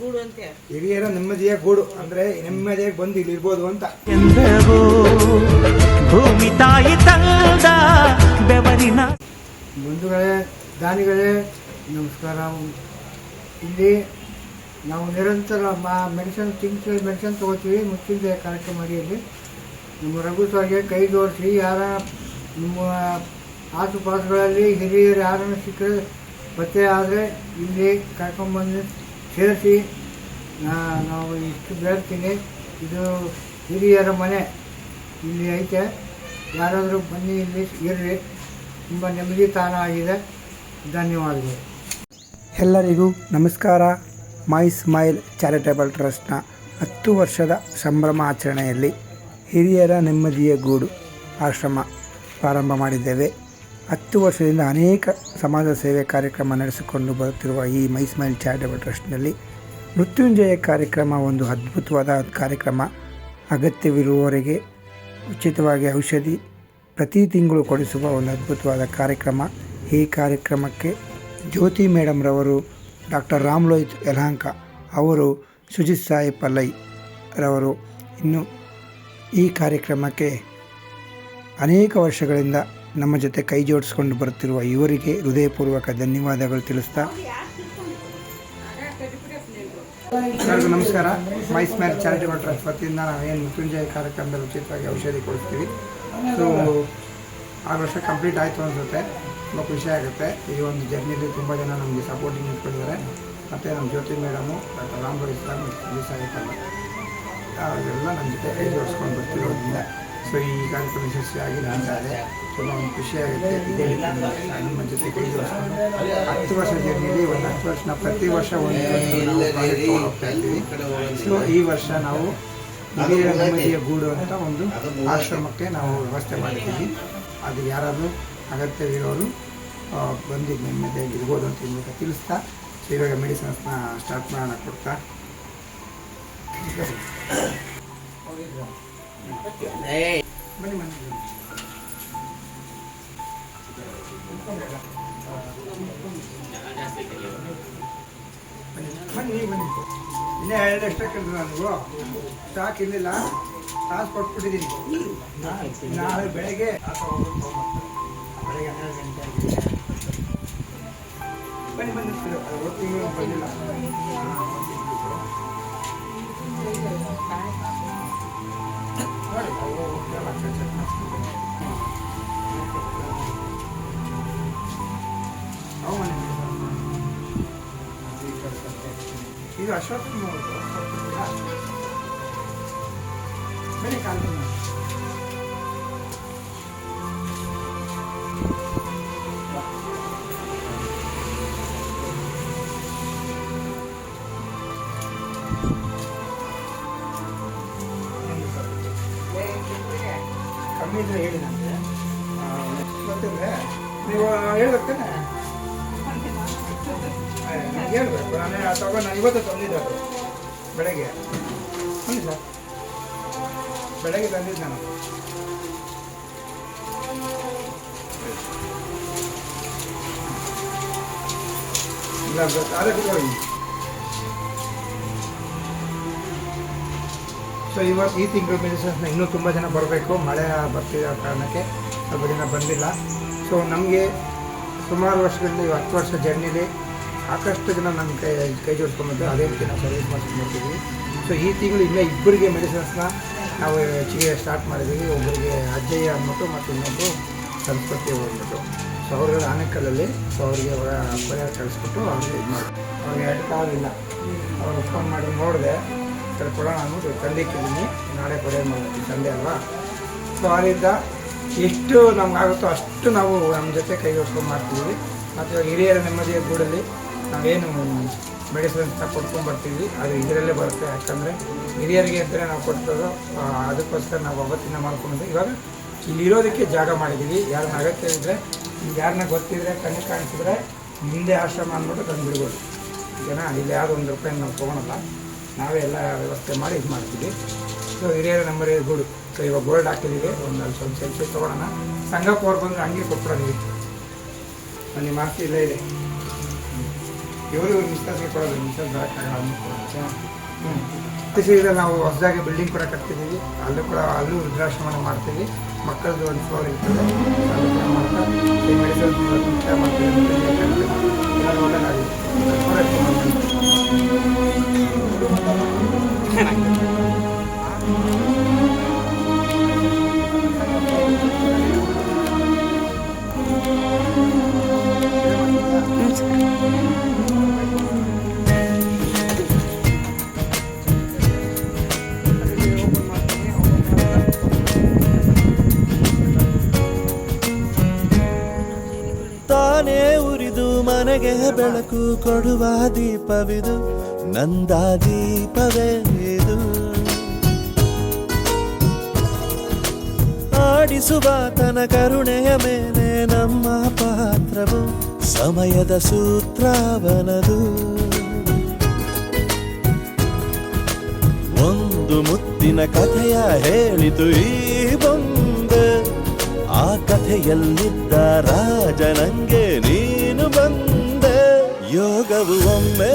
ಗೂಡು ಅಂತ ಹಿರಿಯರ ನೆಮ್ಮದಿಯ ಗೂಡು ಅಂದ್ರೆ ನೆಮ್ಮದಿಯಾಗಿ ಬಂದು ಇಲ್ಲಿ ಇರ್ಬೋದು ಅಂತ ಭೂಮಿ ತಾಯಿ ತಂದ ಬೆವರಿನ ಬಂಧುಗಳೇ ದಾನಿಗಳೇ ನಮಸ್ಕಾರ. ಇಲ್ಲಿ ನಾವು ನಿರಂತರ ಮಾ ಮೆಡಿಸನ್ ತಿಂಗ್ಸ್ ಮೆಡಿಸನ್ ತಗೋತೀವಿ ಮುಚ್ಚಿಂದ ಕಾರ್ಯಕ್ರಮ ಅಡಿಯಲ್ಲಿ. ನಮ್ಮ ರಘು ಸರ್ಗೆ ಕೈ ಜೋಡಿಸಿ ಯಾರ ನಿಮ್ಮ ಆಸುಪಾಸುಗಳಲ್ಲಿ ಹಿರಿಯರು ಯಾರನ್ನು ಸಿಕ್ಕರೆ ಪತ್ತೆ ಆದರೆ ಇಲ್ಲಿ ಕರ್ಕೊಂಬಂದು ಸೇರಿಸಿ ನಾವು ಇಷ್ಟು ಬೇಡ್ತೀನಿ. ಇದು ಹಿರಿಯರ ಮನೆ. ಇಲ್ಲಿ ಐತೆ. ಯಾರಾದರೂ ಬನ್ನಿ ಇಲ್ಲಿ, ಇರ್ರಿ. ತುಂಬ ನೆಮ್ಮದಿ ತಾಣ ಆಗಿದೆ. ಧನ್ಯವಾದಗಳು. ಎಲ್ಲರಿಗೂ ನಮಸ್ಕಾರ. ಮೈ ಸ್ಮೈಲ್ ಚಾರಿಟೇಬಲ್ ಟ್ರಸ್ಟ್ನ ಹತ್ತು ವರ್ಷದ ಸಂಭ್ರಮ ಆಚರಣೆಯಲ್ಲಿ ಹಿರಿಯರ ನೆಮ್ಮದಿಯ ಗೂಡು ಆಶ್ರಮ ಪ್ರಾರಂಭ ಮಾಡಿದ್ದೇವೆ. ಹತ್ತು ವರ್ಷದಿಂದ ಅನೇಕ ಸಮಾಜ ಸೇವೆ ಕಾರ್ಯಕ್ರಮ ನಡೆಸಿಕೊಂಡು ಬರುತ್ತಿರುವ ಈ ಮೈಸ್ಮೈಲ್ ಚಾರಿಟಬಲ್ ಟ್ರಸ್ಟ್ನಲ್ಲಿ ಮೃತ್ಯುಂಜಯ ಕಾರ್ಯಕ್ರಮ ಒಂದು ಅದ್ಭುತವಾದ ಕಾರ್ಯಕ್ರಮ. ಅಗತ್ಯವಿರುವವರಿಗೆ ಉಚಿತವಾಗಿ ಔಷಧಿ ಪ್ರತಿ ತಿಂಗಳು ಕೊಡಿಸುವ ಒಂದು ಅದ್ಭುತವಾದ ಕಾರ್ಯಕ್ರಮ. ಈ ಕಾರ್ಯಕ್ರಮಕ್ಕೆ ಜ್ಯೋತಿ ಮೇಡಮ್ರವರು ಡಾಕ್ಟರ್ ರಾಮ್ಲೋಹಿತ್ ಯಲಹಂಕ ಅವರು, ಸುಜಿತ್ ಸಾಯಿ ಪಲ್ಲೈ ರವರು ಇನ್ನು ಈ ಕಾರ್ಯಕ್ರಮಕ್ಕೆ ಅನೇಕ ವರ್ಷಗಳಿಂದ ನಮ್ಮ ಜೊತೆ ಕೈ ಜೋಡಿಸ್ಕೊಂಡು ಬರುತ್ತಿರುವ ಇವರಿಗೆ ಹೃದಯಪೂರ್ವಕ ಧನ್ಯವಾದಗಳು ತಿಳಿಸ್ತಾ. ಎಲ್ಲರಿಗೂ ನಮಸ್ಕಾರ. ಮೈ ಚಾರಿಟಿ ಚಾರಿಟೇಬಲ್ ಟ್ರಸ್ಟ್ ವತಿಯಿಂದ ನಾವೇನು ಮೃತ್ಯುಂಜಯ ಕಾರ್ಯಕ್ರಮದಲ್ಲಿ ಉಚಿತವಾಗಿ ಔಷಧಿ ಕೊಡಿಸ್ತೀವಿ. ಸೊ ಆರು ವರ್ಷ ಕಂಪ್ಲೀಟ್ ಆಯಿತು ಅನಿಸುತ್ತೆ. ತುಂಬ ಖುಷಿ ಆಗುತ್ತೆ. ಈ ಒಂದು ಜರ್ನಿಯಲ್ಲಿ ತುಂಬ ಜನ ನಮಗೆ ಸಪೋರ್ಟಿಂಗ್ ಇಟ್ಕೊಂಡಿದ್ದಾರೆ ಮತ್ತು ನಮ್ಮ Jyoti madam, doctor Ram Rohit miss ಆಯ್ತಲ್ಲ ಅವರೆಲ್ಲ ನಮ್ಮ ಜೊತೆ ಕೈ ಜೋಡಿಸ್ಕೊಂಡು ಬರ್ತಿರೋದ್ರಿಂದ ಸೊ, ಈ ಕಾರ್ಯಕ್ರಮ ಯಶಸ್ವಿಯಾಗಿ ನಡೀತಾ ಸೊ ಒಂದು ಖುಷಿಯಾಗುತ್ತೆ. ಇದೇ ರೀತಿ ನಮ್ಮ ಜೊತೆ ಕೈ ಜೋಡಿಸ್ಕೊಂಡು ಹತ್ತು ವರ್ಷ ಜರ್ನಿಲಿ ಒಂದು ಹತ್ತು ವರ್ಷ ನಾವು ಪ್ರತಿ ವರ್ಷ ಒಂದು ಹೋಗ್ತಾ ಇರ್ತೀವಿ ಸೊ ಈ ವರ್ಷ ನಾವು ಹಿರಿಯರ ನೆಮ್ಮದಿಯ ಗೂಡು ಅಂತ ಒಂದು ಆಶ್ರಮಕ್ಕೆ ನಾವು ವ್ಯವಸ್ಥೆ ಮಾಡಿದ್ದೀವಿ. ಅದು ಯಾರಾದರೂ ಅಗತ್ಯವಿರೋರು ಬಂದು ನೆಮ್ಮದಿಯಾಗಿ ಇರ್ಬೋದು ಅಂತ ಇವಾಗ ತಿಳಿಸ್ತಾ ಸೊ ಇವಾಗ ಮೆಡಿಸಿನ್ಸ್ನ ಸ್ಟಾರ್ಟ್ ಮಾಡೋಣ ಕೊಡ್ತಾ. ಇನ್ನೇ ಎರಡು ಎಕ್ಸ್ಟ್ರಾ ಕೇಳಿದ್ರು ನನಗೂ ಸ್ಟಾಕ್ ಇರಲಿಲ್ಲ ಕಾಸು ಕೊಟ್ಬಿಟ್ಟಿದ್ದೀನಿ ನಾಳೆ ಬೆಳಗ್ಗೆ ಬೆಳಗ್ಗೆ ಹನ್ನೆರಡು ಗಂಟೆ ಬನ್ನಿ. ಬನ್ನಿ ತಿಂಗಳು ಬಂದಿಲ್ಲ. ಇದು ಅಶ್ವತ್ಥ ಬನ್ನಿ ಕಾಲ್ ಕಮ್ಮಿ ಇದ್ರೆ ಹೇಳಿ ನನಗೆ ಗೊತ್ತಿದ್ರೆ ನೀವು ಹೇಳ್ಬೇಕು ಹೇಳ್ಬೇಕು ನಾನು ನಾನು ಇವತ್ತು ತಂದಿದ್ದೆ ಬೆಳಗ್ಗೆ ಬೆಳಗ್ಗೆ ತಂದಿದ್ದು ನಾನು ಇಲ್ಲ ಸೊ ಇವತ್ತು ಈ ತಿಂಗಳು ಮೆಡಿಸಿನ್ಸ್ನ ಇನ್ನೂ ತುಂಬ ಜನ ಬರಬೇಕು ಮಳೆ ಬರ್ತಿರೋ ಕಾರಣಕ್ಕೆ ಸ್ವಲ್ಪ ಜನ ಬಂದಿಲ್ಲ ಸೊ ನಮಗೆ ಸುಮಾರು ವರ್ಷಗಳಿಂದ ಈ ಹತ್ತು ವರ್ಷ ಜರ್ನಿಲಿ ಸಾಕಷ್ಟು ಜನ ನಮ್ಮ ಕೈ ಕೈ ಜೋಡಿಸ್ಕೊಂಡ್ಬಂದು ಅದೇ ರೀತಿ ನಾವು ಸರ್ವಿಸ್ ಮಾಡ್ಕೊಂಡು ಬರ್ತಿದ್ವಿ ಸೊ ಈ ತಿಂಗಳು ಇನ್ನೂ ಇಬ್ಬರಿಗೆ ಮೆಡಿಸಿನ್ಸ್ನ ನಾವು ಹೆಚ್ಚಿಗೆ ಸ್ಟಾರ್ಟ್ ಮಾಡಿದ್ದೀವಿ. ಒಬ್ಬರಿಗೆ ಅಜ್ಜಯ್ಯ ಅಂದ್ಬಿಟ್ಟು ಮತ್ತು ಇನ್ನೊಬ್ಬರು ಸಂಸ್ಕೃತಿ ಹೋಗ್ಬಿಟ್ಟು ಸೊ ಅವ್ರಿಗೆ ಆನೆಕಲ್ಲಲ್ಲಿ ಸೊ ಅವರಿಗೆ ಅವರ ಪರಿಹಾರ ಕಳಿಸ್ಬಿಟ್ಟು ಅವ್ರಿಗೆ ಇದು ಮಾಡಿ. ಅವ್ರಿಗೆ ಎರಡು ಕಾಲಿಲ್ಲ ಅವ್ರು ಫೋನ್ ಮಾಡಿ ನೋಡಿದೆ. ಸರ್, ಕೊಡೋಣ ತಂದೆ ತಂದಿಕ್ಕಿದ್ದೀನಿ ನಾಳೆ ಪರಿಹಾರ ಮಾಡ್ತೀನಿ ತಂದೆ ಅಲ್ವಾ? ಸೊ ಅದರಿಂದ ಎಷ್ಟು ನಮಗಾಗುತ್ತೋ ಅಷ್ಟು ನಾವು ನಮ್ಮ ಜೊತೆ ಕೈ ಜೋಡಿಸ್ಕೊಂಡು ಮಾಡ್ತೀವಿ ಮತ್ತು ಹಿರಿಯರ ನೆಮ್ಮದಿಯ ಗೂಡಲ್ಲಿ ನಾವೇನು ಮೆಡಿಸಿನ್ಸ್ ಕೊಡ್ಕೊಂಡು ಬರ್ತೀವಿ, ಅದು ಇದರಲ್ಲೇ ಬರುತ್ತೆ. ಯಾಕಂದರೆ ಹಿರಿಯರಿಗೆ ಅಂದರೆ ನಾವು ಕೊಡ್ತದೋ ಅದಕ್ಕೋಸ್ಕರ ನಾವು ಅವತ್ತಿನ ಮಾಡ್ಕೊಂಡು ಇವಾಗ ಇಲ್ಲಿರೋದಕ್ಕೆ ಜಾಗ ಮಾಡಿದ್ದೀವಿ. ಯಾರನ್ನ ಅಗತ್ಯ ಇದ್ದರೆ ಯಾರನ್ನ ಗೊತ್ತಿದ್ರೆ, ಕಣ್ಣು ಕಾಣಿಸಿದ್ರೆ ಮುಂದೆ ಆಶ್ರಮ ಅಂದ್ಬಿಟ್ಟು ತಂದು ಬಿಡ್ಬೋದು. ಜನ ಇಲ್ಲಿ ಯಾರು ಒಂದು ರೂಪಾಯಿ ನಾವು ತೊಗೊಳಲ್ಲ. ನಾವೇ ಎಲ್ಲ ವ್ಯವಸ್ಥೆ ಮಾಡಿ ಇದು ಮಾಡ್ತೀವಿ. ಸೊ ಹಿರಿಯರ ನಂಬರ್ ಗೂಡು ಸೊ ಇವಾಗ ಗೋಲ್ಡ್ ಹಾಕಿದ್ದೀವಿ. ಒಂದು ಅಲ್ಲಿ ಸ್ವಲ್ಪ ಸೆಲ್ಫಿ ತೊಗೊಳೋಣ. ಸಂಘಕ್ಕೆ ಅವ್ರು ಬಂದರೆ ಹಂಗೆ ಕೊಟ್ಬಿಡೋದು. ನಿಮ್ಮ ಆಸ್ತಿ ಇಲ್ಲ ಇದೆ. ಇವರು ಮಿಸ್ಟರ್ಸ್ಗೆ ಕೊಡೋದು ಮಿಸ್ಟರ್ ಬರೋಕ್ಕಾಗಲ್ಲ ಕೊಡೋದು. ಮತ್ತೆ ನಾವು ಹೊಸದಾಗಿ ಬಿಲ್ಡಿಂಗ್ ಕೂಡ ಕಟ್ತಿದ್ದೀವಿ. ಅಲ್ಲೂ ಕೂಡ, ಅಲ್ಲೂ ವೃದ್ಧಾಶ್ರಮನ ಮಾಡ್ತೀವಿ. ಮಕ್ಕಳದ್ದು ಒಂದು ಫ್ಲೋರ್ ಇರ್ತದೆ. ಅಲ್ಲೂ ಕೂಡ ಮಾಡ್ತೀವಿ. ಬೆಳಕು ಕೊಡುವ ದೀಪವಿದು, ನಂದ ದೀಪವೇ ಇದು. ಆಡಿಸುವ ತನ ಕರುಣೆಯ ಮೇಲೆ ನಮ್ಮ ಪಾತ್ರವು ಸಮಯದ ಸೂತ್ರವನದು. ಒಂದು ಮುತ್ತಿನ ಕಥೆಯ ಹೇಳಿತು ಈ ಬಂದು ಆ ಕಥೆಯಲ್ಲಿದ್ದ ರಾಜ ನಂಗೆ ನೀನು ಬಂದೆ ಯೋಗವು ಒಮ್ಮೆ